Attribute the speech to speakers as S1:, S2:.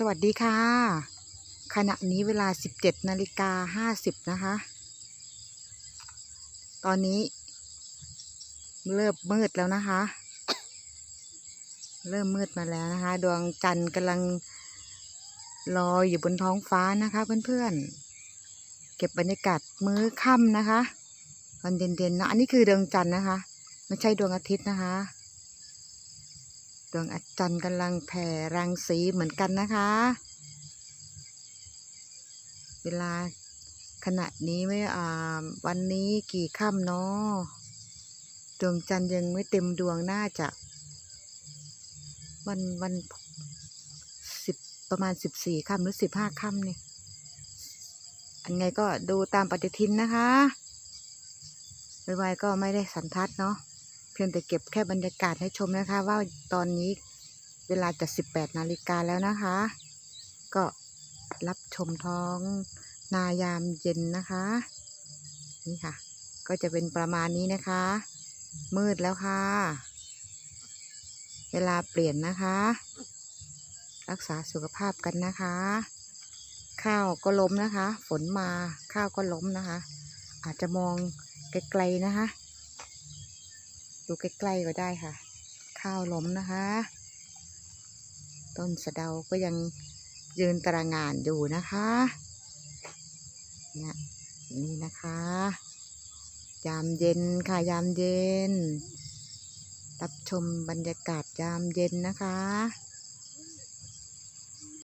S1: สวัสดีค่ะ ขณะนี้เวลา 17นาฬิกา50 นะคะ ตอนนี้ เริ่มมืดแล้วนะคะ เริ่มมืดมาแล้วนะคะ ดวงจันทร์กำลังลอยอยู่บนท้องฟ้านะคะเพื่อนๆ เก็บบรรยากาศมื้อค่ำนะคะตอนเย็นๆนะอันนี้คือดวงจันทร์นะคะ ไม่ใช่ดวงอาทิตย์นะคะ วงอาทิตย์กำลังแผ่รังสีเหมือนกันนะคะ เวลาขณะนี้ไม่อ่าวันนี้กี่ค่ำเนาะดวงจันทร์ยังไม่เต็มดวงน่าจะวันวันสิบประมาณสิบสี่ค่ำหรือสิบห้าค่ำนี่อันไงก็ดูตามปฏิทินนะคะไวๆก็ไม่ได้สันทัดเนาะ เพียงแต่เก็บแค่บรรยากาศให้ชมนะคะ ว่าตอนนี้เวลาจะ 18 นาฬิกาแล้วนะคะ ก็รับชมท้องนายามเย็นนะคะ นี่ค่ะ ก็จะเป็นประมาณนี้นะคะ มืดแล้วค่ะ เวลาเปลี่ยนนะคะ รักษาสุขภาพกันนะคะ ข้าวก็ล้มนะคะ ฝนมาข้าวก็ล้มนะคะ อาจจะมองไกลๆนะคะ ดูใกล้ๆก็ได้ค่ะ ข้าวล้มนะคะ ต้นสะเดาก็ยังยืนตระงานอยู่นะคะเนี่ยนี่นะคะ ยามเย็นค่ะยามเย็น รับชมบรรยากาศยามเย็นนะคะ